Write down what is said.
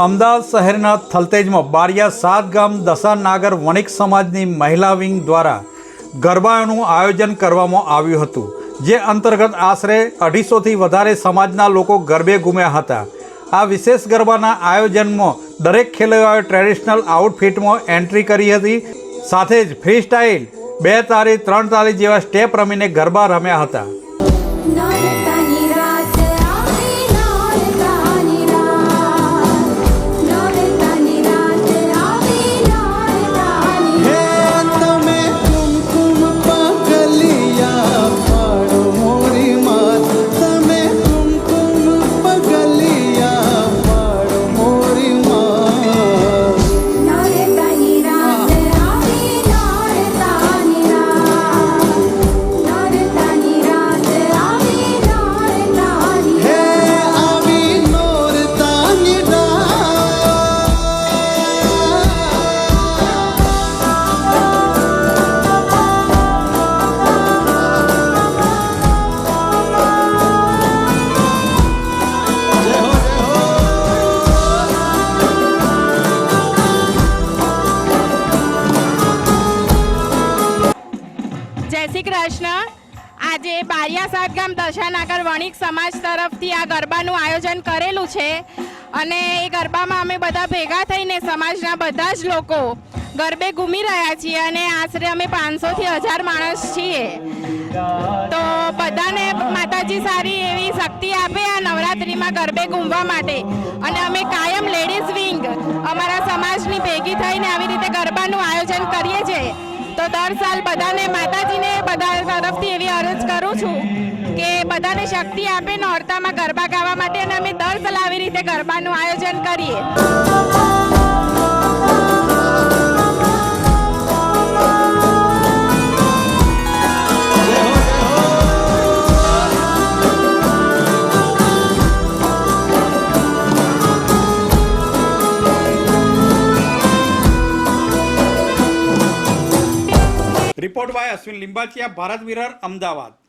અમદાવાદ શહેરના થલતેજમાં બારિયા સાત ગામ દસા નાગર વણિક સમાજની મહિલા વિંગ દ્વારા ગરબાનું આયોજન કરવામાં આવ્યું હતું, જે અંતર્ગત આશરે અઢીસોથી વધારે સમાજના લોકો ગરબે ગુમ્યા હતા. આ વિશેષ ગરબાના આયોજનમાં દરેક ખેલૈયાઓએ ટ્રેડિશનલ આઉટફિટમાં એન્ટ્રી કરી હતી, સાથે જ ફ્રી સ્ટાઇલ બે તાળી ત્રણ તારી જેવા સ્ટેપ રમીને ગરબા રમ્યા હતા. શ્રી કૃષ્ણ આજે બારિયા સાત ગામ દશાનાગર વણિક સમાજ તરફથી આ ગરબાનું આયોજન કરેલું છે અને એ ગરબામાં અમે બધા ભેગા થઈને સમાજના બધા જ લોકો ગરબે ઘૂમી રહ્યા છીએ અને આશરે અમે પાંચસોથી હજાર માણસ છીએ. તો બધાને માતાજી સારી એવી શક્તિ આપે આ નવરાત્રિમાં ગરબે ઘૂમવા માટે. અને અમે કાયમ લેડીઝ વિંગ અમારા સમાજની ભેગી થઈને આવી રીતે ગરબાનું આયોજન કરીએ છીએ. તો દર સાલ બધાને માતાજીને કરું છું કે બધાને શક્તિ આપે નોરતામાં ગરબા ગાવા માટે અને અમે દર સાલ રીતે ગરબાનું આયોજન કરીએ. રિપોર્ટ બાય અશ્વિન લિંબાચિયા, ભારત વિરર અમદાવાદ.